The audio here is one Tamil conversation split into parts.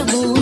amor.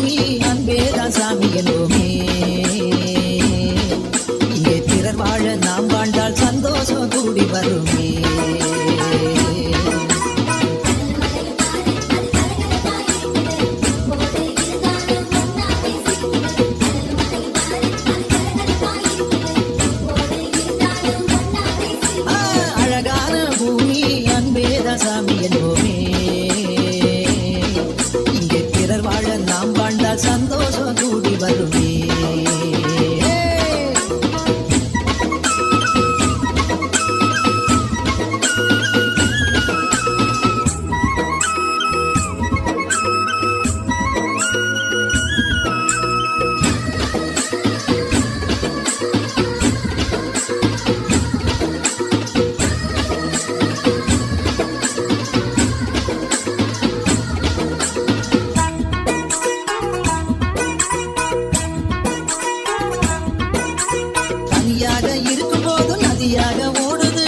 இருக்கும் போது நதியாக ஓடுது.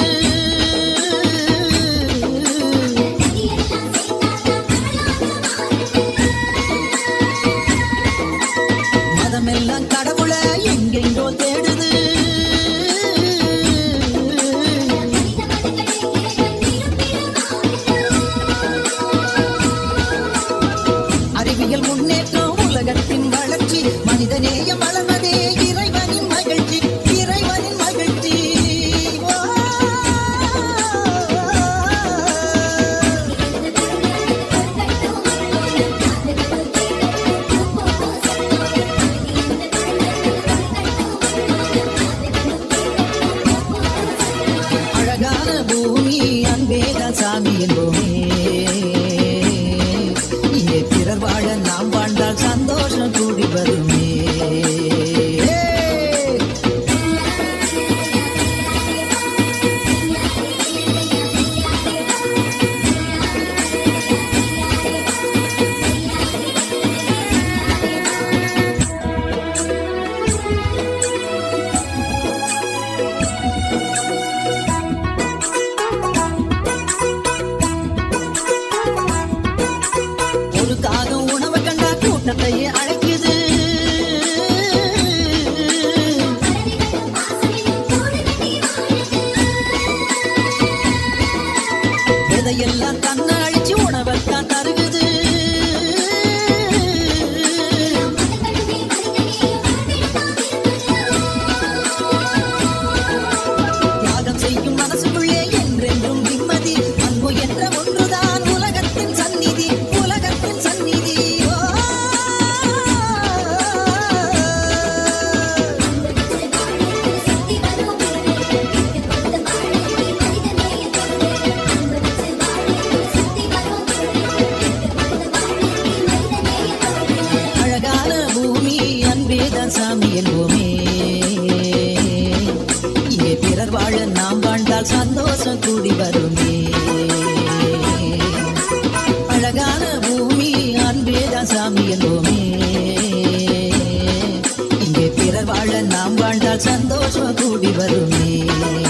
மதமெல்லாம் கடவுளை gonna move. நம்மையே அழைக்குது. இதையெல்லாம் கண்ண அழிச்சு உணவத்தான் தருகுது. me.